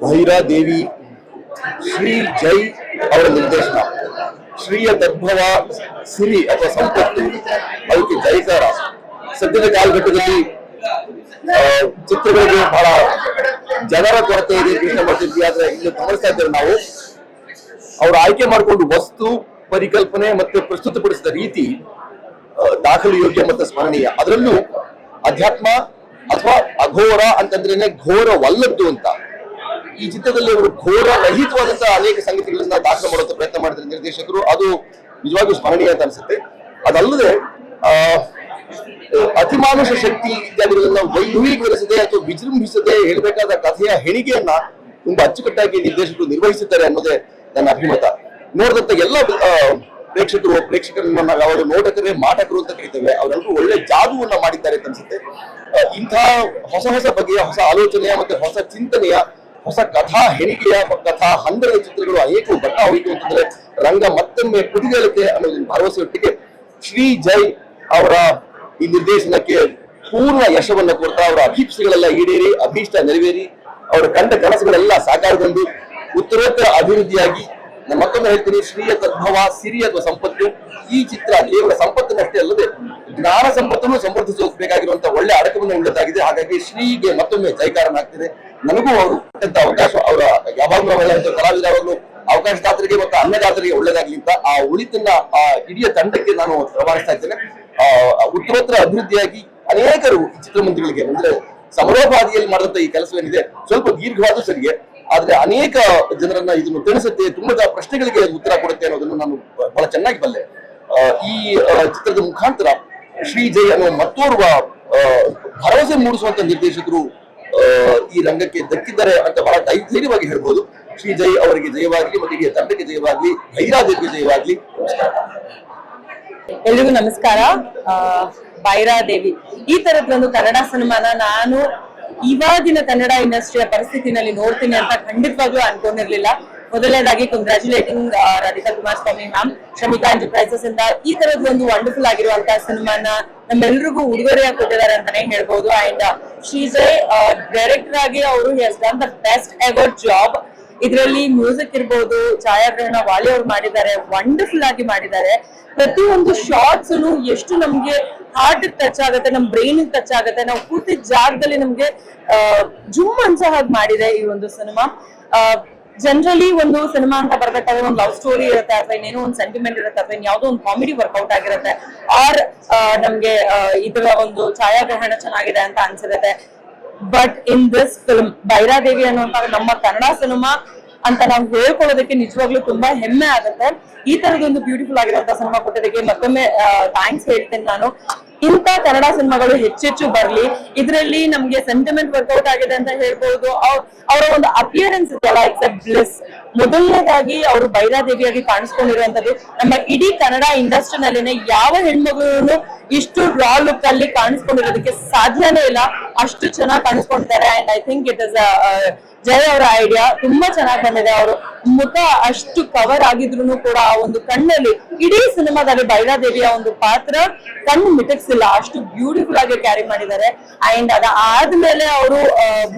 ಭೈರಾದೇವಿ ಶ್ರೀ ಜೈ ಅವರ ನಿರ್ದೇಶನ. ಶ್ರೀಯ ತದ್ಭವ ಸಿರಿ ಅಥವಾ ಸಂಪತ್ತು. ಅದಕ್ಕೆ ಜೈಕಾರ ಸದ್ಯದ ಕಾಲಘಟ್ಟದಲ್ಲಿ ಚಿತ್ರಗಳಿಗೆ ಬಹಳ ಜನರ ಕೊರತೆ ಇದೆ, ಕೃಷ್ಣ ಮಾಡ್ತಿದ್ವಿ ಆದ್ರೆ ಇಲ್ಲಿ ಗಮನಿಸ್ತಾ ಇದ್ದೇವೆ ನಾವು. ಅವರು ಆಯ್ಕೆ ಮಾಡಿಕೊಂಡು ವಸ್ತು, ಪರಿಕಲ್ಪನೆ ಮತ್ತೆ ಪ್ರಸ್ತುತಪಡಿಸಿದ ರೀತಿ ದಾಖಲು ಯೋಗ್ಯ ಮತ್ತು ಸ್ಮರಣೀಯ. ಅದರಲ್ಲೂ ಅಧ್ಯಾತ್ಮ ಅಥವಾ ಅಘೋರ ಅಂತಂದ್ರೇನೆ ಘೋರವಲ್ಲದ್ದು ಅಂತ. ಈ ಚಿತ್ರದಲ್ಲಿ ಅವರು ಘೋರ ರಹಿತವಾದಂತಹ ಅನೇಕ ಸಂಗತಿಗಳನ್ನ ದಾಖಲು ಮಾಡುವಂತ ಪ್ರಯತ್ನ ಮಾಡಿದ್ರೆ ನಿರ್ದೇಶಕರು. ಅದು ನಿಜವಾಗಿಯೂ ಸ್ಮರಣೀಯ ಅಂತ ಅನ್ಸುತ್ತೆ. ಅದಲ್ಲದೆ ಅತಿಮಾನುಷ ಶಕ್ತಿ ಇತ್ಯಾದಿಗಳನ್ನ ವೈಭವೀಕರಿಸದೆ ಅಥವಾ ವಿಜೃಂಭಿಸದೆ ಹೇಳಬೇಕಾದ ಕಥೆಯ ಹೆಣಿಗೆಯನ್ನ ತುಂಬಾ ಅಚ್ಚುಕಟ್ಟಾಗಿ ನಿರ್ದೇಶಕರು ನಿರ್ವಹಿಸುತ್ತಾರೆ ಅನ್ನೋದೇ ನನ್ನ ಅಭಿಮತ. ನೋಡಿದಂತ ಎಲ್ಲ ಪ್ರೇಕ್ಷಕರು ಪ್ರೇಕ್ಷಕರನ್ನ ನಾವು ನೋಟಕರೇ ಮಾಟಕರು ಅಂತ ಕರಿತೇವೆ. ಅವರೆಲ್ಲರೂ ಒಳ್ಳೆ ಜಾದುವನ್ನ ಮಾಡಿದ್ದಾರೆ ಅಂತ ಅನ್ಸುತ್ತೆ. ಇಂತಹ ಹೊಸ ಹೊಸ ಬಗೆಯ ಹೊಸ ಆಲೋಚನೆಯ ಮತ್ತೆ ಹೊಸ ಚಿಂತನೆಯ ಹೊಸ ಕಥಾ ಹೆಣಿಕೆಯ ಕಥಾ ಹಂದರದ ಚಿತ್ರಗಳು ಅನೇಕ ಬಟ್ಟ ಹೋಯಿತು ಅಂತಂದ್ರೆ ರಂಗ ಮತ್ತೊಮ್ಮೆ ಪುಟಿದೇಳುತ್ತೆ ಭರವಸೆ ಒಟ್ಟಿಗೆ ಶ್ರೀ ಜೈ ಅವರ ಈ ನಿರ್ದೇಶನಕ್ಕೆ ಪೂರ್ಣ ಯಶವನ್ನ ಕೊಡ್ತಾ ಅವರ ಅಭೀಪ್ಸೆಗಳೆಲ್ಲ ಈಡೇರಿ, ಅಭೀಷ್ಟ ನೆರವೇರಿ, ಅವರ ಕಂಡ ಕನಸುಗಳೆಲ್ಲ ಸಾಕಾರಗೊಂಡು ಉತ್ತರೋತ್ತರ ಅಭಿವೃದ್ಧಿಯಾಗಿ ನಾನು ಮತ್ತೊಮ್ಮೆ ಹೇಳ್ತೀನಿ, ಶ್ರೀಯ ತದ್ಭವ ಸಿರಿ ಅಥವಾ ಸಂಪತ್ತು. ಈ ಚಿತ್ರ ಕೇವಲ ಸಂಪತ್ತಿನಷ್ಟೇ ಅಲ್ಲದೆ ಜ್ಞಾನ ಸಂಪತ್ತನ್ನು ಸಮೃದ್ಧಿಸಬೇಕಾಗಿರುವಂತಹ ಒಳ್ಳೆ ಅಡಕವನ್ನು ಉಳ್ಳದಾಗಿದೆ ಹಾಗಾಗಿ ಶ್ರೀಗೆ ಮತ್ತೊಮ್ಮೆ ಜೈಕಾರನಾಗ್ತಿದೆ ನನಗೂ ಅವರು ಅತ್ಯಂತ ಅವಕಾಶ, ಅವರ ಯಾವಾಗಲೂ ಕಲಾವಿದ ಯಾವಾಗಲೂ ಅವಕಾಶದಾತರಿಗೆ ಮತ್ತು ಅನ್ನದಾತರಿಗೆ ಒಳ್ಳೇದಾಗ್ಲಿ ಅಂತ ಆ ಉಳಿತನ್ನ ಆ ಇಡೀ ತಂಡಕ್ಕೆ ನಾನು ರವಾನಿಸ್ತಾ ಇದ್ದೇನೆ. ಉತ್ತರೋತ್ತರ ಅಭಿವೃದ್ಧಿಯಾಗಿ ಅನೇಕರು ಚಿತ್ರಮಂದಿರಗಳಿಗೆ ಅಂದ್ರೆ ಸಮರೋಪಾದಿಯಲ್ಲಿ ಮಾಡಿದಂತ ಈ ಕೆಲಸವೇನಿದೆ. ಸ್ವಲ್ಪ ದೀರ್ಘವಾದ ಸರಿಗೆ, ಆದ್ರೆ ಅನೇಕ ಜನರನ್ನ ಇದನ್ನು ತಿಳಿಸುತ್ತೆ, ತುಂಬಾ ಪ್ರಶ್ನೆಗಳಿಗೆ ಉತ್ತರ ಕೊಡುತ್ತೆ ಅನ್ನೋದನ್ನು ನಾನು ಬಹಳ ಚೆನ್ನಾಗಿ ಬಲ್ಲೆ. ಈ ಚಿತ್ರದ ಮುಖಾಂತರ ಶ್ರೀ ಜೈ ಅನ್ನೋ ಮತ್ತೋರ್ವ ಭರವಸೆ ಮೂಡಿಸುವಂತ ನಿರ್ದೇಶಕರು ಈ ರಂಗಕ್ಕೆ ದಕ್ಕಿದ್ದಾರೆ ಅಂತ ಬಹಳ ಧೈರ್ಯವಾಗಿ ಹೇಳ್ಬೋದು. ಶ್ರೀ ಜೈ ಅವರಿಗೆ ಜಯವಾಗ್ಲಿ ಮತ್ತೆ ಇಡೀ ತಂಡಕ್ಕೆ ಜಯವಾಗ್ಲಿ ಭೈರಾದೇವಿಗೆ ಜಯವಾಗ್ಲಿ. ಎಲ್ರಿಗೂ ನಮಸ್ಕಾರ. ಆ, ಬೈರಾದೇವಿ ಈ ತರದ ಒಂದು ಕನ್ನಡ ಸಿನಿಮಾನ ನಾನು ಇವಾಗಿನ ಕನ್ನಡ ಇಂಡಸ್ಟ್ರಿಯ ಪರಿಸ್ಥಿತಿನಲ್ಲಿ ನೋಡ್ತೀನಿ ಅಂತ ಖಂಡಿತವಾಗ್ಲೂ ಅನ್ಕೊಂಡಿರ್ಲಿಲ್ಲ. ಮೊದಲನೇದಾಗಿ congratulating Radhika Kumaraswamy ma'am Shramika enterprises ಇಂದ ಈ ತರದ ಒಂದು ವಂಡರ್ಫುಲ್ ಆಗಿರುವಂತಹ ಸಿನಿಮಾನ ನಮ್ಮೆಲ್ರಿಗೂ ಉಡುಗೊರೆಯಾಗಿ ಕೊಟ್ಟಿದ್ದಾರೆ ಅಂತಾನೆ ಹೇಳ್ಬಹುದು ಅಂಡ್ ಎ ಡೈರೆಕ್ಟರ್ ಆಗಿ ಅವರು done the best ever job ಇದರಲ್ಲಿ ಮ್ಯೂಸಿಕ್ ಇರ್ಬೋದು, ಛಾಯಾಗ್ರಹಣ ವಾಲಿ ಅವ್ರು ಮಾಡಿದ್ದಾರೆ ವಂಡರ್ಫುಲ್ ಆಗಿ ಮಾಡಿದ್ದಾರೆ. ಪ್ರತಿಯೊಂದು ಶಾರ್ಟ್ಸ್ ಎಷ್ಟು ನಮ್ಗೆ ಹಾರ್ಟ್ ಟಚ್ ಆಗುತ್ತೆ, ನಮ್ ಬ್ರೈನ್ ಟಚ್ ಆಗುತ್ತೆ, ನಾವು ಕೂತಿದ್ದ ಜಾಗದಲ್ಲಿ ನಮ್ಗೆ ಜುಮ್ ಅನ್ಸೋ ಹಾಗೆ ಮಾಡಿದೆ ಈ ಒಂದು ಸಿನಿಮಾ. ಜನರಲಿ ಒಂದು ಸಿನಿಮಾ ಅಂತ ಬರ್ಬೇಕಾದ್ರೆ ಒಂದು ಲವ್ ಸ್ಟೋರಿ ಇರುತ್ತೆ, ಅಥವಾ ಇನ್ನೇನೋ ಒಂದು ಸೆಂಟಿಮೆಂಟ್ ಇರುತ್ತೆ, ಅಥವಾ ಯಾವುದೋ ಒಂದು ಕಾಮಿಡಿ ವರ್ಕೌಟ್ ಆಗಿರುತ್ತೆ. ಆರ್ ನಮ್ಗೆ ಇದರ ಒಂದು ಛಾಯಾಗ್ರಹಣ ಚೆನ್ನಾಗಿದೆ ಅಂತ ಅನ್ಸಿರುತ್ತೆ. But in this film Bhairadevi ಅನ್ನುವಂತ ನಮ್ಮ ಕನ್ನಡ ಸಿನಿಮಾ ಅಂತ ನಾವು ಹೇಳ್ಕೊಳ್ಳೋದಕ್ಕೆ ನಿಜವಾಗ್ಲೂ ತುಂಬಾ ಹೆಮ್ಮೆ ಆಗುತ್ತೆ. ಈ ತರದೊಂದು ಬ್ಯೂಟಿಫುಲ್ ಆಗಿರುವಂತ ಸಿನಿಮಾ ಕೊಟ್ಟೋದಕ್ಕೆ ಮತ್ತೊಮ್ಮೆ ಥ್ಯಾಂಕ್ಸ್ ಹೇಳ್ತೇನೆ ನಾನು. ಇಂಥ ಕನ್ನಡ ಸಿನಿಮಾಗಳು ಹೆಚ್ಚೆಚ್ಚು ಬರ್ಲಿ. ಇದರಲ್ಲಿ ನಮ್ಗೆ ಸೆಂಟಿಮೆಂಟ್ ವರ್ಕೌಟ್ ಆಗಿದೆ ಅಂತ ಹೇಳ್ಬೋದು. ಅವರ ಒಂದು ಅಪಿಯರೆನ್ಸ್ ಇದೆಯಲ್ಲ ಇಟ್ಸ್ ಅ ಮೊದಲನೇದಾಗಿ ಅವರು ಬೈರಾದೇವಿಯಾಗಿ ಕಾಣಿಸ್ಕೊಂಡಿರುವಂತದ್ದು ನಮ್ಮ ಇಡೀ ಕನ್ನಡ ಇಂಡಸ್ಟ್ರಿನಲ್ಲಿನೇ ಯಾವ ಹೆಣ್ಮಗಳು ಇಷ್ಟು ರಾ ಲುಕ್ ಅಲ್ಲಿ ಕಾಣಿಸ್ಕೊಂಡಿರೋದಕ್ಕೆ ಸಾಧ್ಯನೇ ಇಲ್ಲ. ಅಷ್ಟು ಚೆನ್ನಾಗಿ ಕಾಣಿಸ್ಕೊಂಡಿದ್ದಾರೆ. And I think it is Jaya ಅವರ ಐಡಿಯಾ ತುಂಬಾ ಚೆನ್ನಾಗಿ ಬಂದಿದೆ. ಅವರು ಮುಖ ಅಷ್ಟು ಕವರ್ ಆಗಿದ್ರು ಕೂಡ ಆ ಒಂದು ಕಣ್ಣಲ್ಲಿ ಇಡೀ ಸಿನಿಮಾದಲ್ಲಿ ಬೈರಾದೇವಿಯ ಒಂದು ಪಾತ್ರ ಕಣ್ಣು ಮಿಟಕ್ಸಿಲ್ಲ. ಅಷ್ಟು ಬ್ಯೂಟಿಫುಲ್ ಆಗಿ ಕ್ಯಾರಿ ಮಾಡಿದ್ದಾರೆ. ಅಂಡ್ ಅದ ಆದ್ಮೇಲೆ ಅವರು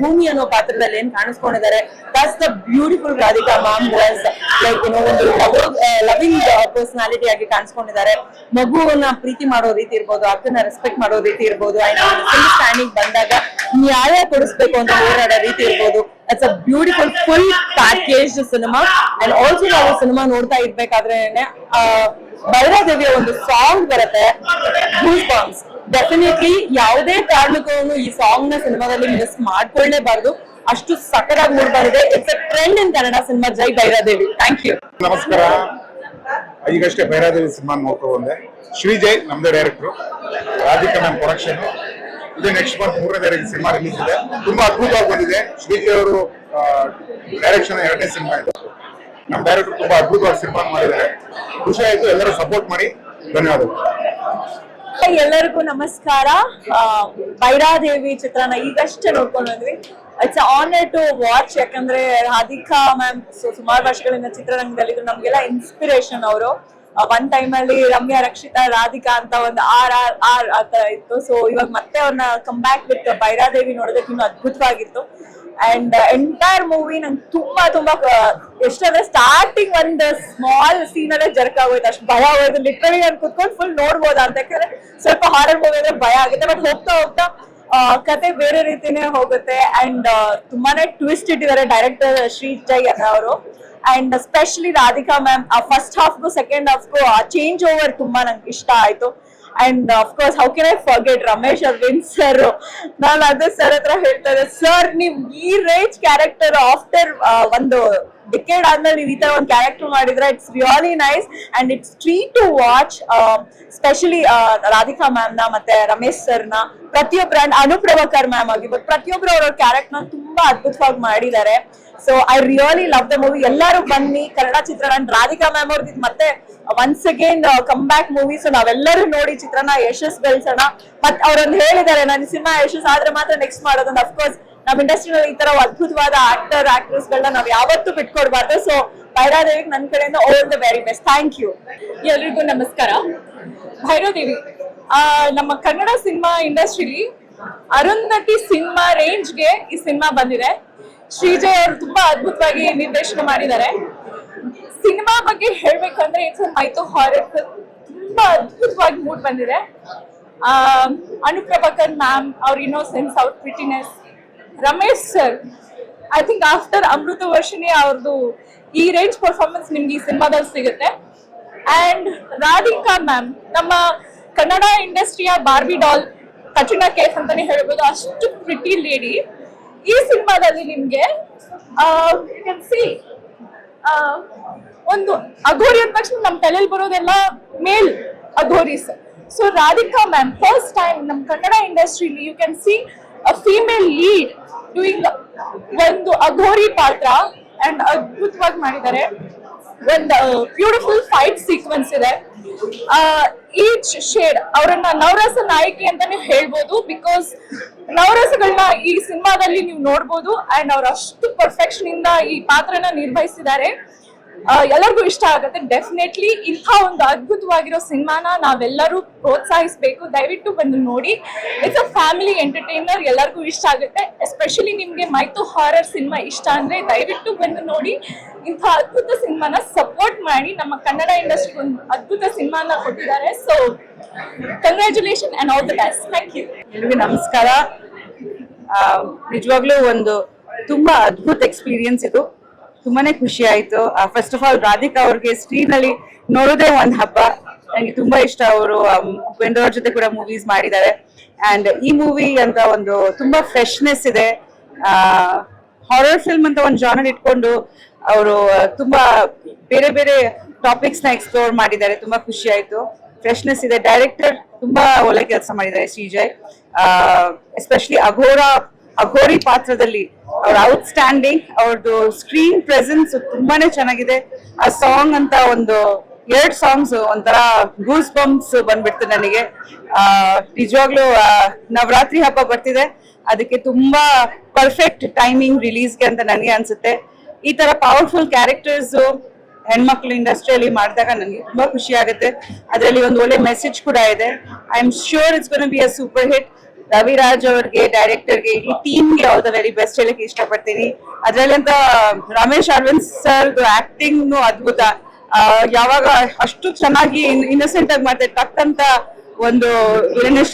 ಭೂಮಿ ಅನ್ನೋ ಪಾತ್ರದಲ್ಲಿ ಏನ್ ಕಾಣಿಸ್ಕೊಂಡಿದ್ದಾರೆ? That's the beautiful Radhika ma'am dress like ಏನೋ ಒಂದು ಲವಿಂಗ್ ಪರ್ಸನಾಲಿಟಿ ಆಗಿ ಕಾಣಿಸ್ಕೊಂಡಿದ್ದಾರೆ. ಮಗುವನ್ನ ಪ್ರೀತಿ ಮಾಡೋ ರೀತಿ ಇರ್ಬೋದು ಅಕ್ಕನ ರೆಸ್ಪೆಕ್ಟ್ ಮಾಡೋ ರೀತಿ ಇರ್ಬೋದು ಅಂಡ್ ಸ್ಟ್ಯಾಂಡಿಂಗ್ ಬಂದಾಗ ನ್ಯಾಯ ಕೊಡಿಸ್ಬೇಕು ಅಂತ ಹೋರಾಡೋ ರೀತಿ ಇರ್ಬೋದು. It's a beautiful full package cinema and also ನಾವು ಸಿನಿಮಾ ನೋಡ್ತಾ ಇರ್ಬೇಕಾದ್ರೆ ಬೈರಾದೇವಿಯ ಒಂದು ಸಾಂಗ್ ಬರುತ್ತೆ. ಡೆಫಿನೆಟ್ಲಿ ಯಾವುದೇ ಕಾರಣಕ್ಕೂ ಈ ಸಾಂಗ್ನ ಸಿನಿಮಾದಲ್ಲಿ ಮಿಸ್ ಮಾಡ್ಕೊಳ್ಳೇಬಾರ್ದು ಅಷ್ಟು ಸಕರಾಗಿ ಮೂಡ್ ಬಂದಿದೆ. It's a trend in Kannada cinema Jai Bhairadevi thank you ನಮಸ್ಕಾರ. ಈಗಷ್ಟೇ ಬೈರಾದೇವಿ ಸಿನಿಮಾ ನೋಡ್ಕೊ ಬಂದೆ. ಶ್ರೀಜಯ್, ನಮ್ದೇ ಡೈರೆಕ್ಟರ್ ರಾಧಿಕಾ ಮ್ಯಾಮ್ ಪ್ರೊಡಕ್ಷನ್ ಇದು ನೆಕ್ಸ್ಟ್ ಮಂತ್ ಮೂರನೇ ತಾರೀಕು ಸಿನಿಮಾ ರಿಲೀಸ್ ಇದೆ. ತುಂಬಾ ಅದ್ಭುತವಾಗಿ ಬಂದಿದೆ ಅವರು ಡೈರೆಕ್ಷನ್ ಎರಡನೇ ಸಿನಿಮಾ ಇದು. ನಮ್ಮ ಡೈರೆಕ್ಟರ್ ತುಂಬಾ ಅದ್ಭುತವಾಗಿ ಸಿನಿಮಾ ಮಾಡಿದ್ದಾರೆ. ಖುಷಿ ಆಯ್ತು. ಎಲ್ಲರೂ ಸಪೋರ್ಟ್ ಮಾಡಿ. ಧನ್ಯವಾದಗಳು. ಎಲ್ಲರಿಗೂ ನಮಸ್ಕಾರ. ಬೈರಾದೇವಿ ಚಿತ್ರನ ಈಗಷ್ಟೇ ನೋಡ್ಕೊಂಡು ಬಂದ್ವಿ. ಇಟ್ಸ್ ಆನರ್ ಟು ವಾಚ್ ಯಾಕಂದ್ರೆ ರಾಧಿಕಾ ಮ್ಯಾಮ್ ಸುಮಾರು ವರ್ಷಗಳಿಂದ ಚಿತ್ರರಂಗದಲ್ಲಿ ನಮ್ಗೆಲ್ಲ ಇನ್ಸ್ಪಿರೇಷನ್ ಅವರು. ಒನ್ ಟೈಮ್ ಅಲ್ಲಿ ರಮ್ಯಾ ರಕ್ಷಿತಾ ರಾಧಿಕಾ ಅಂತ ಒಂದು ಆರ್ ಆರ್ ಆರ್ ಆತರ ಇತ್ತು. ಸೊ ಇವಾಗ ಮತ್ತೆ ಅವ್ರನ್ನ ಬ್ಯಾಕ್ ವಿತ್ ಬೈರಾದೇವಿ ನೋಡೋದಕ್ಕೆ ಇನ್ನು ಅದ್ಭುತವಾಗಿತ್ತು. ಅಂಡ್ ಎಂಟೈರ್ ಮೂವಿ ನಂಗೆ ತುಂಬಾ ತುಂಬಾ ಆ, ಎಷ್ಟಂದ್ರೆ ಸ್ಟಾರ್ಟಿಂಗ್ ಒಂದು ಸ್ಮಾಲ್ ಸೀನ್ ಅಲ್ಲೇ ಜರ್ಕ್ ಆಗೋಯ್ತು. ಅಷ್ಟು ಭಯ ಆಗೋಯ್ತು. ಲಿಟ್ರಲಿ ನಾನು ಕುತ್ಕೊಂಡು ಫುಲ್ ನೋಡ್ಬೋದಾ ಅಂತ. ಯಾಕಂದ್ರೆ ಸ್ವಲ್ಪ ಹಾರರ್ ಮೂವಿ ಅಂದ್ರೆ ಭಯ ಆಗುತ್ತೆ. ಬಟ್ ಹೋಗ್ತಾ ಹೋಗ್ತಾ ಆ, ಕತೆ ಬೇರೆ ರೀತಿನೇ ಹೋಗುತ್ತೆ. ಅಂಡ್ ತುಂಬಾನೇ ಟ್ವಿಸ್ಟ್ ಇಟ್ಟಿದ್ದಾರೆ ಡೈರೆಕ್ಟರ್ ಶ್ರೀ ಜೈ ಅವರು. ಅಂಡ್ ಸ್ಪೆಷಲಿ ರಾಧಿಕಾ ಮ್ಯಾಮ್ ಆ ಫಸ್ಟ್ ಹಾಫ್ಗೂ ಸೆಕೆಂಡ್ ಹಾಫ್ಗೂ ಆ ಚೇಂಜ್ ಓವರ್ ತುಂಬಾ ನಂಗೆ ಇಷ್ಟ ಆಯ್ತು and of course how can I forget Ramesh Aravind sir ನಾನು ಅದೇ ಸರ್ ಹತ್ರ ಹೇಳ್ತಾ ಇದ್ದೆ ಸರ್ ನೀವ್ ಈ ರೇಂಜ್ ಕ್ಯಾರೆಕ್ಟರ್ ಆಫ್ಟರ್ ಒಂದು ಡಿಕೆಡ್ ಆದ್ಮೇಲೆ ನೀವು ಈ ತರ ಒಂದು ಕ್ಯಾರೆಕ್ಟರ್ ಮಾಡಿದ್ರೆ it's really nice and it's treat to watch specially Radhika ಮ್ಯಾಮ್ನ ಮತ್ತೆ ರಮೇಶ್ ಸರ್ನ ಪ್ರತಿಯೊಬ್ಬರ ಅನುಪ್ರಭಕರ್ ಮ್ಯಾಮ್ ಆಗಿರ್ಬೋದು. ಪ್ರತಿಯೊಬ್ರು ಅವ್ರ ಕ್ಯಾರೆಕ್ಟರ್ನ ತುಂಬಾ ಅದ್ಭುತವಾಗಿ ಮಾಡಿದ್ದಾರೆ. So I really love the movie ಎಲ್ಲರೂ ಬನ್ನಿ. ಕನ್ನಡ ಚಿತ್ರಣ ರಾಧಿಕಾ ಮ್ಯಾಮ್ ಅವ್ರದ್ದು ಮತ್ತೆ once again come back movie so ನಾವೆಲ್ಲರೂ ನೋಡಿ ಚಿತ್ರನ, ಯಶಸ್ ಬೆಳೆಸೋಣ. ಮತ್ ಅವ್ರೊಂದು ಹೇಳಿದ್ದಾರೆ ನಾನು ಸಿನಿಮಾ ಯಶಸ್ ಆದ್ರೆ ಮಾತ್ರ ನೆಕ್ಸ್ಟ್ ಮಾಡೋದನ್ನ ಅಫ್ಕೋರ್ಸ್ ನಮ್ ಇಂಡಸ್ಟ್ರಿನಲ್ಲಿ ಈ ತರ ಅದ್ಭುತವಾದ ಆಕ್ಟರ್ ಆಕ್ಟ್ರೆಸ್ ಗಳನ್ನ ನಾವ್ ಯಾವತ್ತೂ ಬಿಟ್ಕೊಡ್ಬಾರ್ದು. ಸೊ ಭೈರಾದೇವಿ ನನ್ನ ಕಡೆಯಿಂದ all the very best thank you ಎಲ್ರಿಗೂ ನಮಸ್ಕಾರ. ಭೈರಾದೇವಿ ನಮ್ಮ ಕನ್ನಡ ಸಿನಿಮಾ ಇಂಡಸ್ಟ್ರಿಲಿ ಅರುಂಧತಿ ಸಿನಿಮಾ ರೇಂಜ್ಗೆ ಈ ಸಿನಿಮಾ ಬಂದಿದೆ. ಶ್ರೀಜಯ್ ಅವರು ತುಂಬಾ ಅದ್ಭುತವಾಗಿ ನಿರ್ದೇಶನ ಮಾಡಿದ್ದಾರೆ. ಸಿನಿಮಾ ಬಗ್ಗೆ ಹೇಳ್ಬೇಕಂದ್ರೆ ಇಟ್ಸ್ ಮೈತು ಹಾರರ್ ತುಂಬಾ ಅದ್ಭುತವಾಗಿ ಮೂಡ್ ಬಂದಿದೆ. ಆ, ಅನುಪ್ರಭಾಕರ್ ಮ್ಯಾಮ್ ಅವ್ರ ಇನ್ನೋಸೆನ್ಸ್ ಅವ್ರ prettiness Ramesh sir I think after Amrutha Varshini ಅವ್ರದ್ದು ಈ ರೇಂಜ್ ಪರ್ಫಾರ್ಮೆನ್ಸ್ ನಿಮ್ಗೆ ಈ ಸಿನಿಮಾದಲ್ಲಿ ಸಿಗುತ್ತೆ. ಅಂಡ್ ರಾಧಿಕಾ ಮ್ಯಾಮ್ ನಮ್ಮ ಕನ್ನಡ ಇಂಡಸ್ಟ್ರಿಯ ಬಾರ್ಬಿ ಡಾಲ್ ಕಟ್ರಿನಾ ಕೇಸ್ ಅಂತಾನೆ ಹೇಳ್ಬೋದು. ಅಷ್ಟು ಪ್ರಿಟಿ ಲೇಡಿ ಈ ಸಿನಿಮಾದಲ್ಲಿ ನಿಮ್ಗೆ ಒಂದು ಅಘೋರಿ ಅಂದ ತಕ್ಷಣ ನಮ್ ತಲೆಯಲ್ಲಿ ಬರೋದೆಲ್ಲ male Aghoris so Radhika ma'am first time ನಮ್ Kannada ಇಂಡಸ್ಟ್ರಿಲಿ you can see a female lead doing ಒಂದು ಅಘೋರಿ ಪಾತ್ರ ಅಂಡ್ ಅದ್ಭುತವಾಗಿ ಮಾಡಿದ್ದಾರೆ. ಒಂದು ಬ್ಯೂಟಿಫುಲ್ ಫೈಟ್ ಸೀಕ್ವೆನ್ಸ್ ಇದೆ. ಈಚ್ ಶೇಡ್ ಅವರನ್ನ ನವರಸ ನಾಯಕಿ ಅಂತಾನೆ ಹೇಳ್ಬೋದು ಬಿಕಾಸ್ ನವರಸಗಳನ್ನ ಈ ಸಿನಿಮಾದಲ್ಲಿ ನೀವು ನೋಡ್ಬೋದು ಅಂಡ್ ಅವ್ರು ಅಷ್ಟು ಪರ್ಫೆಕ್ಷನ್ ಇಂದ ಈ ಪಾತ್ರನ ನಿರ್ವಹಿಸಿದ್ದಾರೆ. ಎಲ್ಲರಿಗೂ ಇಷ್ಟ ಆಗುತ್ತೆ. ಡೆಫಿನೆಟ್ಲಿ ಇಂಥ ಒಂದು ಅದ್ಭುತವಾಗಿರೋ ಸಿನಿಮಾನ ನಾವೆಲ್ಲರೂ ಪ್ರೋತ್ಸಾಹಿಸಬೇಕು. ದಯವಿಟ್ಟು ಬಂದು ನೋಡಿ. ಇಟ್ಸ್ ಅ ಫ್ಯಾಮಿಲಿ ಎಂಟರ್ಟೈನರ್ ಎಲ್ಲರಿಗೂ ಇಷ್ಟ ಆಗುತ್ತೆ. ಎಸ್ಪೆಷಲಿ ನಿಮಗೆ ಮೈತು ಹಾರರ್ ಸಿನಿಮಾ ಇಷ್ಟ ಅಂದ್ರೆ ದಯವಿಟ್ಟು ಬಂದು ನೋಡಿ. ಇಂಥ ಅದ್ಭುತ ಸಿನಿಮಾನ ಸಪೋರ್ಟ್ ಮಾಡಿ ನಮ್ಮ ಕನ್ನಡ ಇಂಡಸ್ಟ್ರಿ ಒಂದು ಅದ್ಭುತ ಸಿನಿಮಾನ ಕೊಟ್ಟಿದ್ದಾರೆ. So congratulation and all the best thank you ಎಲ್ರಿಗೂ ನಮಸ್ಕಾರ. ನಿಜವಾಗ್ಲೂ ಒಂದು ತುಂಬಾ ಅದ್ಭುತ ಎಕ್ಸ್ಪೀರಿಯನ್ಸ್ ಇದು. ತುಂಬಾನೇ ಖುಷಿ ಆಯ್ತು. ಫಸ್ಟ್ ಆಫ್ ಆಲ್ ರಾಧಿಕಾ ಅವ್ರಿಗೆ ಸ್ಕ್ರೀನ್ ಅಲ್ಲಿ ನೋಡೋದೇ ಒಂದ್ ಹಬ್ಬ. ನನಗೆ ತುಂಬಾ ಇಷ್ಟ. ಅವರು ಉಪೇಂದ್ರ ಅವ್ರ ಜೊತೆ ಕೂಡ ಮೂವೀಸ್ ಮಾಡಿದ್ದಾರೆ. ಅಂಡ್ ಈ ಮೂವಿ ಅಂತ ಒಂದು ತುಂಬಾ ಫ್ರೆಶ್ನೆಸ್ ಇದೆ. ಹಾರರ್ ಫಿಲ್ಮ್ ಅಂತ ಒಂದು ಜಾನರ್ ಇಟ್ಕೊಂಡು ಅವರು ತುಂಬಾ ಬೇರೆ ಬೇರೆ ಟಾಪಿಕ್ಸ್ನ ಎಕ್ಸ್ಪ್ಲೋರ್ ಮಾಡಿದ್ದಾರೆ. ತುಂಬಾ ಖುಷಿ ಆಯ್ತು. ಫ್ರೆಶ್ನೆಸ್ ಇದೆ. ಡೈರೆಕ್ಟರ್ ತುಂಬಾ ಒಳ್ಳೆ ಕೆಲಸ ಮಾಡಿದ್ದಾರೆ, ಶ್ರೀಜಯ್. ಎಸ್ಪೆಷಲಿ ಅಘೋರ ಅಘೋರಿ ಪಾತ್ರದಲ್ಲಿ ಅವ್ರ ಔಟ್ ಸ್ಟ್ಯಾಂಡಿಂಗ್ ಅವ್ರದ್ದು ಸ್ಕ್ರೀನ್ ಪ್ರೆಸೆನ್ಸ್ ತುಂಬಾನೇ ಚೆನ್ನಾಗಿದೆ. ಆ ಸಾಂಗ್ ಅಂತ ಒಂದು, ಎರಡ್ ಸಾಂಗ್ಸ್ ಒಂಥರ ಗೂಸ್ ಬಂಪ್ಸ್ ಬಂದ್ಬಿಡ್ತು ನನಗೆ. ನಿಜವಾಗ್ಲೂ ನವರಾತ್ರಿ ಹಬ್ಬ ಬರ್ತಿದೆ. ಅದಕ್ಕೆ ತುಂಬಾ ಪರ್ಫೆಕ್ಟ್ ಟೈಮಿಂಗ್ ರಿಲೀಸ್ಗೆ ಅಂತ ನನಗೆ ಅನ್ಸುತ್ತೆ. ಈ ತರ ಪವರ್ಫುಲ್ ಕ್ಯಾರೆಕ್ಟರ್ಸ್ ಹೆಣ್ಮಕ್ಳು ಇಂಡಸ್ಟ್ರಿಯಲ್ಲಿ ಮಾಡಿದಾಗ ನನಗೆ ತುಂಬಾ ಖುಷಿ ಆಗುತ್ತೆ. ಅದರಲ್ಲಿ ಒಂದು ಒಳ್ಳೆ ಮೆಸೇಜ್ ಕೂಡ ಇದೆ. I am sure it's be a super hit Raviraj ಅವ್ರಿಗೆ ಡೈರೆಕ್ಟರ್ಗೆ ಇಡೀ ಟೀಮ್ಗೆ ಆಲ್ ದ ವೆರಿ ಬೆಸ್ಟ್ ಹೇಳಕ್ಕೆ ಇಷ್ಟಪಡ್ತೀನಿ. ಅದ್ರಲ್ಲಂತ ರಮೇಶ್ ಅರವಿಂದ್ ಸರ್ ಆಕ್ಟಿಂಗ್ ಅದ್ಭುತ. ಯಾವಾಗ ಅಷ್ಟು ಚೆನ್ನಾಗಿ ಇನ್ನಸೆಂಟ್ ಆಗಿ ಮಾಡ್ತಾರೆ ಟಕ್ ಅಂತ ಒಂದು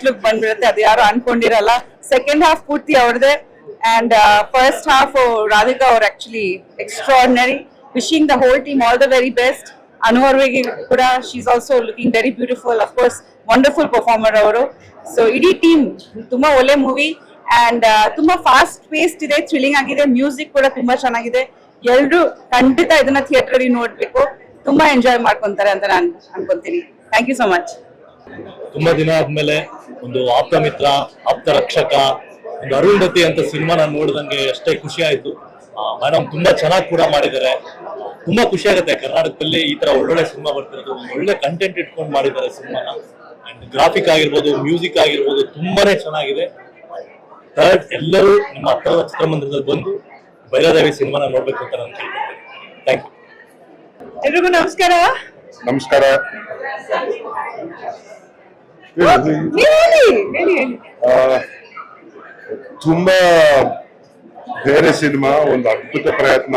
ಲುಕ್ ಬಂದ್ಬಿಡುತ್ತೆ. ಅದು ಯಾರು ಅನ್ಕೊಂಡಿರಲ್ಲ. ಸೆಕೆಂಡ್ ಹಾಫ್ ಪೂರ್ತಿ ಅವ್ರದೇ ಅಂಡ್ ಫಸ್ಟ್ ಹಾಫ್ ರಾಧಿಕಾ ಅವ್ರು actually extraordinary wishing the whole team all the very best ಅನುವರ್ವಿಗೆ ಕೂಡ she's also looking very beautiful of course wonderful performer ಅವರು ಸೊ ಇಡೀ ಟೀಮ್ ತುಂಬಾ ಒಳ್ಳೆ ಮೂವಿ ಅಂಡ್ ತುಂಬಾ ಫಾಸ್ಟ್ ಪೇಸ್ಡ್ ಇದೆ ಥ್ರಿಲ್ಲಿಂಗ್ ಆಗಿದೆ ಮ್ಯೂಸಿಕ್ ಕೂಡ ತುಂಬಾ ಚೆನ್ನಾಗಿದೆ ಎಲ್ರು ಖಂಡಿತ ಇದನ್ನ ಥಿಯೇಟರ್ ನೋಡ್ಬೇಕು ತುಂಬಾ ಎಂಜಾಯ್ ಮಾಡ್ಕೊಂತಾರೆ ಅಂತ ನಾನು ಅನ್ಕೊಂತೀನಿ ಥ್ಯಾಂಕ್ ಯು ಸೊ ಮಚ್ ತುಂಬಾ ದಿನ ಆದ್ಮೇಲೆ ಒಂದು ಆಪ್ತ ಮಿತ್ರ ಆಪ್ತ ರಕ್ಷಕ ಒಂದು ಅರುಂಧತಿ ಅಂತ ನಾನು ನೋಡಿದಂಗೆ ಅಷ್ಟೇ ಖುಷಿ ಆಯ್ತು. ಮೇಡಮ್ ತುಂಬಾ ಚೆನ್ನಾಗಿ ಕೂಡ ಮಾಡಿದ್ದಾರೆ. ತುಂಬಾ ಖುಷಿ ಆಗುತ್ತೆ ಕರ್ನಾಟಕದಲ್ಲಿ ಈ ತರ ಒಳ್ಳೊಳ್ಳೆ ಸಿನಿಮಾ ಬರ್ತಿರೋದು. ಒಳ್ಳೆ ಕಂಟೆಂಟ್ ಇಟ್ಕೊಂಡು ಮಾಡಿದ್ದಾರೆ ಸಿನಿಮಾನ. ಅಂಡ್ ಗ್ರಾಫಿಕ್ ಆಗಿರ್ಬೋದು ಮ್ಯೂಸಿಕ್ ಆಗಿರ್ಬೋದು ತುಂಬಾನೇ ಚೆನ್ನಾಗಿದೆ. ಥರ್ಡ್ ಎಲ್ಲರೂ ನಿಮ್ಮ ಹತ್ತಿರದ ಚಿತ್ರಮಂದಿರದಲ್ಲಿ ಬಂದು ಭೈರಾದೇವಿ ಸಿನಿಮಾನ ನೋಡ್ಬೇಕು ಅಂತ ನಾನು ಕೇಳ್ಕೊಳ್ತೀನಿ ಥ್ಯಾಂಕ್ ಯು ಎಲ್ರಿಗೂ ನಮಸ್ಕಾರ. ನಮಸ್ಕಾರ. ಹೇಳಿ ಹೇಳಿ ತುಂಬಾ ಬೇರೆ ಸಿನಿಮಾ, ಒಂದು ಅದ್ಭುತ ಪ್ರಯತ್ನ.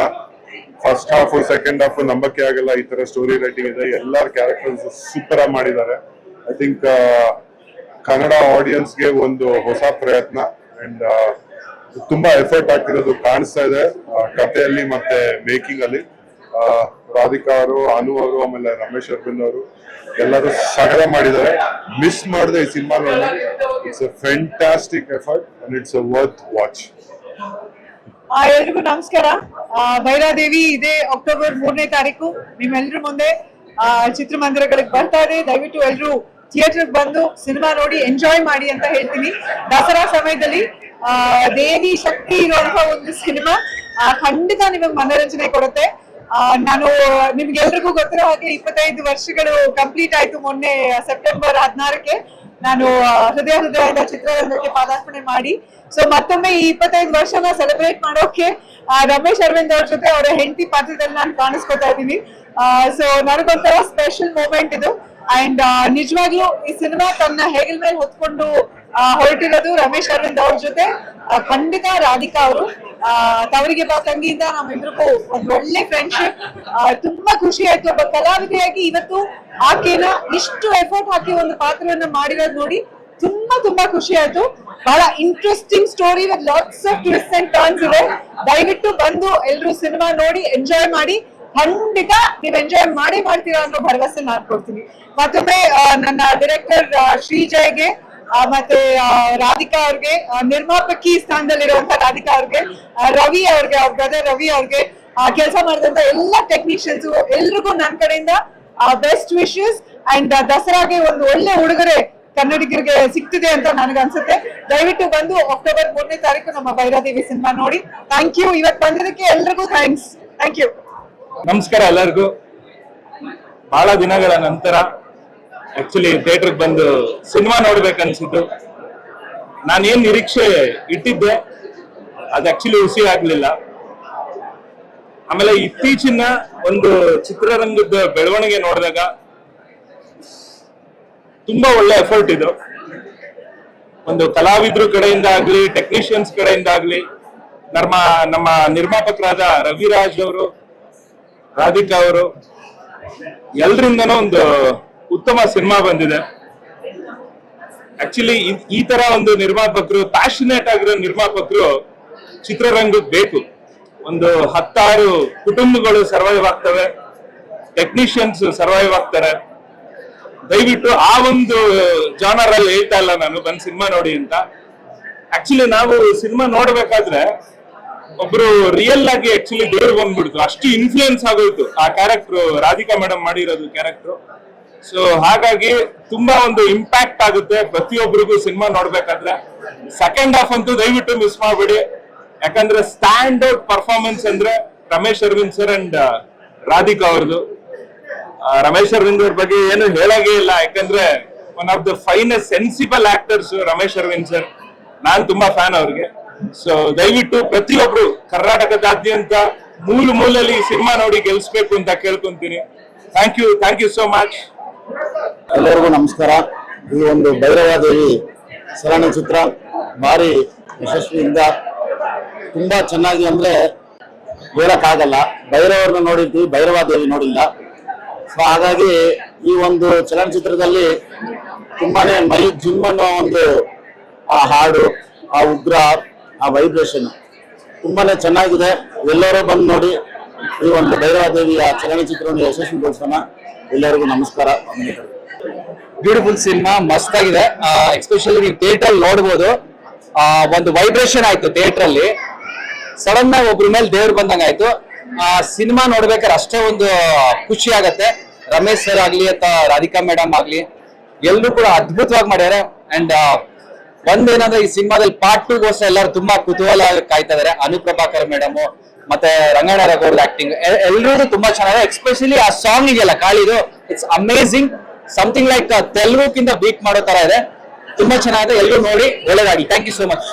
ಫಸ್ಟ್ ಹಾಫ್ ಸೆಕೆಂಡ್ ಹಾಫ್ ನಂಬಕ್ಕೆ ಆಗಲ್ಲ, ಈ ತರ ಸ್ಟೋರಿ ರೈಟಿಂಗ್ ಇದೆ. ಎಲ್ಲರ ಕ್ಯಾರೆಕ್ಟರ್ಸ್ ಸೂಪರ್ ಆಗಿ ಮಾಡಿದ್ದಾರೆ. ಐ ಥಿಂಕ್ ಕನ್ನಡ ಆಡಿಯನ್ಸ್ಗೆ ಒಂದು ಹೊಸ ಪ್ರಯತ್ನ. ಅಂಡ್ ತುಂಬಾ ಎಫರ್ಟ್ ಆಗ್ತಿರೋದು ಕಾಣಿಸ್ತಾ ಇದೆ ಕಥೆಯಲ್ಲಿ ಮತ್ತೆ ಮೇಕಿಂಗ್ ಅಲ್ಲಿ. ರಾಧಿಕಾ ಅವರು ಅನು ಅವರು ಆಮೇಲೆ ರಮೇಶ್ ಅರ್ಬಿಂದ್ ಅವರು ಎಲ್ಲರೂ ಸಗದ ಮಾಡಿದ್ದಾರೆ. ಮಿಸ್ ಮಾಡಿದೆ ಈ cinema it's a fantastic effort and it's a worth watch ಎಲ್ರಿಗೂ ನಮಸ್ಕಾರ. ಭೈರಾದೇವಿ, ಇದೇ ಅಕ್ಟೋಬರ್ ಮೂರನೇ ತಾರೀಕು. ನಿಮ್ಮೆಲ್ಲರ ಮುಂದೆ ಚಿತ್ರಮಂದಿರಗಳಿಗೆ ಬರ್ತಾ ಇದೆ ದಯವಿಟ್ಟು ಎಲ್ರು ಥಿಯೇಟರ್ ಬಂದು ಸಿನಿಮಾ ನೋಡಿ ಎಂಜಾಯ್ ಮಾಡಿ ಅಂತ ಹೇಳ್ತೀನಿ. ದಸರಾ ಸಮಯದಲ್ಲಿ ದೇವಿ ಶಕ್ತಿ ಇರುವಂತಹ ಒಂದು ಸಿನಿಮಾ ಖಂಡಿತ ನಿಮಗೆ ಮನೋರಂಜನೆ ಕೊಡುತ್ತೆ. ನಾನು ನಿಮ್ಗೆಲ್ರಿಗೂ ಗೊತ್ತಿರೋ ಹಾಗೆ ಇಪ್ಪತ್ತೈದು ವರ್ಷಗಳು ಕಂಪ್ಲೀಟ್ ಆಯ್ತು ಮೊನ್ನೆ ಸೆಪ್ಟೆಂಬರ್ ಹದಿನಾರಕ್ಕೆ. ನಾನು ಹೃದಯ ಹೃದಯದ ಚಿತ್ರರಂಗಕ್ಕೆ ಪಾದಾರ್ಪಣೆ ಮಾಡಿ. ಸೊ ಮತ್ತೊಮ್ಮೆ ಈ ಇಪ್ಪತ್ತೈದು ವರ್ಷನ ಸೆಲೆಬ್ರೇಟ್ ಮಾಡೋಕೆ ರಮೇಶ್ ಅರವಿಂದ್ ಅವ್ರ ಜೊತೆ ಅವರ ಹೆಂಡತಿ ಪಾತ್ರದಲ್ಲಿ ನಾನು ಕಾಣಿಸ್ಕೊತಾ ಇದ್ದೀನಿ. ಸೊ ನನಗೊಂಥರ ಸ್ಪೆಷಲ್ ಮೂಮೆಂಟ್ ಇದು. ಅಂಡ್ ನಿಜವಾಗ್ಲೂ ಈ ಸಿನಿಮಾ ತನ್ನ ಹೆಗಲ್ ಮೇಲೆ ಹೊತ್ಕೊಂಡು ಹೊರಟಿರೋದು ರಮೇಶ್ ಅರವಿಂದ್ ಅವ್ರ ಜೊತೆ. ಖಂಡಿತ ರಾಧಿಕಾ ಅವರು. ತವರಿಗೆ ಬಾ, ತಂಗಿಯಿಂದ ನಮ್ಮಿಬ್ರಿಗೂ ಒಂದ್ ಒಳ್ಳೆ ಫ್ರೆಂಡ್ಶಿಪ್ ತುಂಬಾ ಖುಷಿ ಆಯ್ತು. ಒಬ್ಬ ಕಲಾವಿದೆಯಾಗಿ ಇವತ್ತು ಆಕೆನ ಇಷ್ಟು ಎಫರ್ಟ್ ಹಾಕಿ ಒಂದು ಪಾತ್ರವನ್ನ ಮಾಡಿರೋದು ನೋಡಿ ತುಂಬಾ ತುಂಬಾ ಖುಷಿ ಆಯ್ತು. ಬಹಳ interesting story with lots of twist and turns ಇದೆ. ದಯವಿಟ್ಟು ಬಂದು ಎಲ್ರು ಸಿನಿಮಾ ನೋಡಿ ಎಂಜಾಯ್ ಮಾಡಿ. ಖಂಡಿತ ನೀವ್ ಎಂಜಾಯ್ ಮಾಡಿ ಮಾಡ್ತೀರಾ ಅನ್ನೋ ಭರವಸೆ ನಾನು ಕೊಡ್ತೀನಿ. ಮತ್ತೊಮ್ಮೆ ನನ್ನ ಡೈರೆಕ್ಟರ್ ಶ್ರೀಜಯ್ಗೆ ಮತ್ತೆ ರಾಧಿಕಾ ಅವ್ರಿಗೆ ನಿರ್ಮಾಪಕಿ ಸ್ಥಾನದಲ್ಲಿರುವಂತ ರಾಧಿಕಾ ಅವ್ರಿಗೆ ರವಿ ಅವ್ರಿಗೆ, ಅವ್ರ ಬ್ರದರ್ ರವಿ ಅವ್ರಿಗೆ ಕೆಲಸ ಮಾಡಿದಂತ ಎಲ್ಲ ಟೆಕ್ನಿಷಿಯನ್ಸ್ ಎಲ್ರಿಗೂ ನನ್ನ ಕಡೆಯಿಂದ ಬೆಸ್ಟ್ ವಿಶಸ್ ಅಂಡ್ ದಸರಾಗೆ ಒಂದು ಒಳ್ಳೆ ಉಡುಗೊರೆ ಕನ್ನಡಿಗರಿಗೆ ಸಿಗ್ತಿದೆ ಅಂತ ನನಗೆ ಅನ್ಸುತ್ತೆ. ದಯವಿಟ್ಟು ಬಂದು ಅಕ್ಟೋಬರ್ ಮೂರನೇ ತಾರೀಕು ನಮ್ಮ ಭೈರಾದೇವಿ ಸಿನಿಮಾ ನೋಡಿ. ಥ್ಯಾಂಕ್ ಯು ಇವತ್ತು ಬಂದಿದ್ದಕ್ಕೆ ಎಲ್ರಿಗೂ ಥ್ಯಾಂಕ್ಸ್ ಥ್ಯಾಂಕ್ ಯು ನಮಸ್ಕಾರ ಎಲ್ಲರಿಗೂ. ಬಹಳ ದಿನಗಳ ನಂತರ ಆಕ್ಚುಲಿ ಥಿಯೇಟರ್ಗೆ ಬಂದು ಸಿನಿಮಾ ನೋಡ್ಬೇಕನ್ಸಿದ್ದು. ನಾನೇನ್ ನಿರೀಕ್ಷೆ ಇಟ್ಟಿದ್ದೆ, ಅದು ಆಕ್ಚುಲಿ ಹುಸಿ ಆಗ್ಲಿಲ್ಲ. ಆಮೇಲೆ ಇತ್ತೀಚಿನ ಒಂದು ಚಿತ್ರರಂಗದ ಬೆಳವಣಿಗೆ ನೋಡಿದಾಗ ತುಂಬಾ ಒಳ್ಳೆ ಎಫರ್ಟ್ ಇದು. ಒಂದು ಕಲಾವಿದ್ರು ಕಡೆಯಿಂದ ಆಗ್ಲಿ ಟೆಕ್ನಿಷಿಯನ್ಸ್ ಕಡೆಯಿಂದ ಆಗ್ಲಿ, ನಮ್ಮ ನಮ್ಮ ನಿರ್ಮಾಪಕರಾದ ರವಿರಾಜ್ ಅವರು, ರಾಧಿಕಾ ಅವರು, ಎಲ್ರಿಂದನೂ ಒಂದು ಉತ್ತಮ ಸಿನಿಮಾ ಬಂದಿದೆ. ಆಕ್ಚುಲಿ ಈ ತರ ಒಂದು ನಿರ್ಮಾಪಕರು ಪ್ಯಾಷನೇಟ್ ಆಗಿರೋ ನಿರ್ಮಾಪಕರು ಚಿತ್ರರಂಗಕ್ಕೆ ಬೇಕು. ಒಂದು ಹತ್ತಾರು ಕುಟುಂಬಗಳು ಸರ್ವೈವ್ ಆಗ್ತವೆ. ಟೆಕ್ನಿಷಿಯನ್ಸ್ ಸರ್ವೈವ್ ಆಗ್ತಾರೆ. ದಯವಿಟ್ಟು ಆ ಒಂದು ಜಾನರ್ ಅಲ್ಲಿ ಹೇಳ್ತಾ ಇಲ್ಲ ನಾನು, ಬಂದ್ ಸಿನಿಮಾ ನೋಡಿ ಅಂತ. ಆಕ್ಚುಲಿ ನಾವು ಸಿನಿಮಾ ನೋಡ್ಬೇಕಾದ್ರೆ ಒಬ್ರು ರಿಯಲ್ ಆಗಿ ಆಕ್ಚುಲಿ ದೇವ್ರಿಗೆ ಬಂದ್ಬಿಡ್ತು. ಅಷ್ಟು ಇನ್ಫ್ಲೂಯೆನ್ಸ್ ಆಗೋಯ್ತು. ಆ ಕ್ಯಾರೆಕ್ಟರ್ ರಾಧಿಕಾ ಮೇಡಮ್ ಮಾಡಿರೋದು ಕ್ಯಾರೆಕ್ಟರ್ ಸೊ ಹಾಗಾಗಿ ತುಂಬಾ ಒಂದು ಇಂಪ್ಯಾಕ್ಟ್ ಆಗುತ್ತೆ ಪ್ರತಿಯೊಬ್ಬರಿಗೂ ಸಿನಿಮಾ ನೋಡ್ಬೇಕಾದ್ರೆ. ಸೆಕೆಂಡ್ ಹಾಫ್ ಅಂತೂ ದಯವಿಟ್ಟು ಮಿಸ್ ಮಾಡ್ಬೇಡಿ. ಯಾಕಂದ್ರೆ ಸ್ಟ್ಯಾಂಡ್ ಪರ್ಫಾರ್ಮೆನ್ಸ್ ಅಂದ್ರೆ ರಮೇಶ್ ಅರವಿಂದ್ ಸರ್ ಅಂಡ್ ರಾಧಿಕಾ ಅವ್ರದ್ದು. ರಮೇಶ್ ಅರವಿಂದ್ ಅವ್ರ ಬಗ್ಗೆ ಏನು ಹೇಳಾಗೇ ಇಲ್ಲ. ಯಾಕಂದ್ರೆ one of the finest sensible actors Ramesh Aravind sir ನಾನ್ ತುಂಬಾ ಫ್ಯಾನ್ ಅವ್ರಿಗೆ. ಸೊ ದಯವಿಟ್ಟು ಪ್ರತಿಯೊಬ್ರು ಕರ್ನಾಟಕದಾದ್ಯಂತ ಮೂಲ ಮೂಲಲ್ಲಿ ಸಿನಿಮಾ ನೋಡಿ ಗೆಲ್ಸ್ಬೇಕು ಅಂತ ಕೇಳ್ಕೊಂತೀನಿ. Thank you thank you so much ಎಲ್ಲರಿಗೂ ನಮಸ್ಕಾರ. ಈ ಒಂದು ಭೈರವಾದೇವಿ ಚಲನಚಿತ್ರ ಭಾರಿ ಯಶಸ್ವಿಯಿಂದ ತುಂಬಾ ಚೆನ್ನಾಗಿ ಅಂದ್ರೆ ಹೇಳಕ್ಕಾಗಲ್ಲ. ಭೈರವರನ್ನ ನೋಡಿದ್ವಿ ಭೈರವಾದೇವಿ ನೋಡಿಲ್ಲ. ಸೊ ಹಾಗಾಗಿ ಈ ಒಂದು ಚಲನಚಿತ್ರದಲ್ಲಿ ತುಂಬಾನೇ ಮೈ ಜಿಮ್ ಅನ್ನೋ ಒಂದು ಆ ಹಾಡು, ಆ ಉಗ್ರ, ಆ ವೈಬ್ರೇಷನ್ ತುಂಬಾನೇ ಚೆನ್ನಾಗಿದೆ. ಎಲ್ಲರೂ ಬಂದು ನೋಡಿ ಈ ಒಂದು ಭೈರವಾದೇವಿಯ ಚಲನಚಿತ್ರವನ್ನು ಯಶಸ್ವಿಗೊಳಿಸೋಣ. ಎಲ್ಲರಿಗೂ ನಮಸ್ಕಾರ ಬ್ಯೂಟಿಫುಲ್ ಸಿನಿಮಾ ಮಸ್ತ್ ಆಗಿದೆ. ಎಸ್ಪೆಷಲಿ ನೀವು ಥಿಯೇಟರ್ ನೋಡ್ಬೋದು. ಒಂದು ವೈಬ್ರೇಷನ್ ಆಯ್ತು ಥಿಯೇಟರ್ ಅಲ್ಲಿ. ಸಡನ್ ಆಗಿ ಒಬ್ರ ಮೇಲೆ ದೇವ್ರು ಬಂದಂಗ ಆಯ್ತು. ಆ ಸಿನಿಮಾ ನೋಡ್ಬೇಕಾದ್ರೆ ಅಷ್ಟೇ ಒಂದು ಖುಷಿ ಆಗತ್ತೆ. ರಮೇಶ್ ಸರ್ ಆಗ್ಲಿ ಅಥವಾ ರಾಧಿಕಾ ಮೇಡಮ್ ಆಗ್ಲಿ ಎಲ್ಲರೂ ಕೂಡ ಅದ್ಭುತವಾಗಿ ಮಾಡ್ಯಾರೆ ಅಂಡ್ ಒಂದೇನಂದ್ರೆ ಈ ಸಿನಿಮಾದಲ್ಲಿ ಪಾರ್ಟ್ ಟೂ ಗೋಸ್ಕರ ಎಲ್ಲರೂ ತುಂಬಾ ಕುತೂಹಲ ಕಾಯ್ತಾ ಇದಾರೆ ಅನುಪ್ರಭಾಕರ್ ಮೇಡಮ್ ಮತ್ತೆ ರಂಗಣ್ಣ ರಘುವರ್ ಆಕ್ಟಿಂಗ್ ಎಲ್ಲರೂ ತುಂಬಾ ಚೆನ್ನಾಗಿದೆ. ಎಕ್ಸ್ಪೆಷಲಿ ಆ ಸಾಂಗ್ ಇದೆಯಲ್ಲ, ಕಾಳಿದು. ಇಟ್ಸ್ ಅಮೇಸಿಂಗ್ ಸಮಥಿಂಗ್ ಲೈಕ್ ತೆಲುಗುಕ್ಕಿಂತ ಬೀಟ್ ಮಾಡೋ ತರ ಇದೆ. ತುಂಬಾ ಚೆನ್ನಾಗಿದೆ. ಎಲ್ಲರೂ ನೋಡಿ ಒಳ್ಳೇದಾಗಿ ಥ್ಯಾಂಕ್ ಯು ಸೋ ಮಚ್